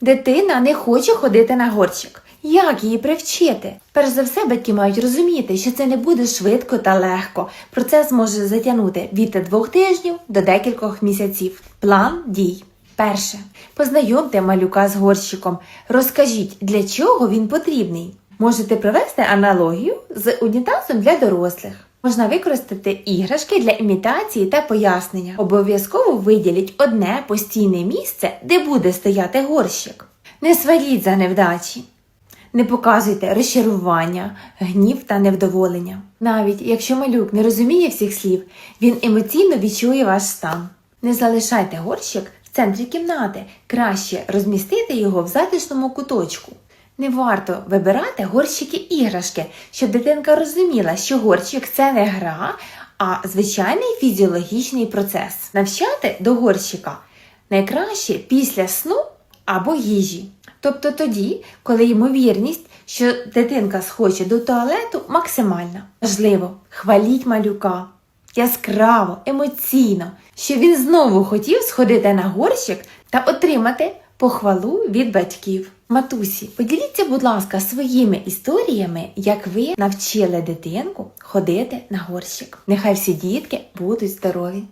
Дитина не хоче ходити на горщик. Як її привчити? Перш за все, батьки мають розуміти, що це не буде швидко та легко. Процес може затягнути від двох тижнів до декількох місяців. План дій. Перше. Познайомте малюка з горщиком. Розкажіть, для чого він потрібний. Можете провести аналогію з унітазом для дорослих. Можна використати іграшки для імітації та пояснення. Обов'язково виділіть одне постійне місце, де буде стояти горщик. Не сваріть за невдачі. Не показуйте розчарування, гнів та невдоволення. Навіть якщо малюк не розуміє всіх слів, він емоційно відчує ваш стан. Не залишайте горщик в центрі кімнати, краще розмістити його в затишному куточку. Не варто вибирати горщики іграшки, щоб дитинка розуміла, що горщик це не гра, а звичайний фізіологічний процес. Навчати до горщика найкраще після сну або їжі. Тобто тоді, коли ймовірність, що дитинка схоче до туалету, максимальна. Важливо, хваліть малюка яскраво, емоційно, щоб він знову хотів сходити на горщик та отримати похвалу від батьків. Матусі, поділіться, будь ласка, своїми історіями, як ви навчили дитинку ходити на горщик. Нехай всі дітки будуть здорові!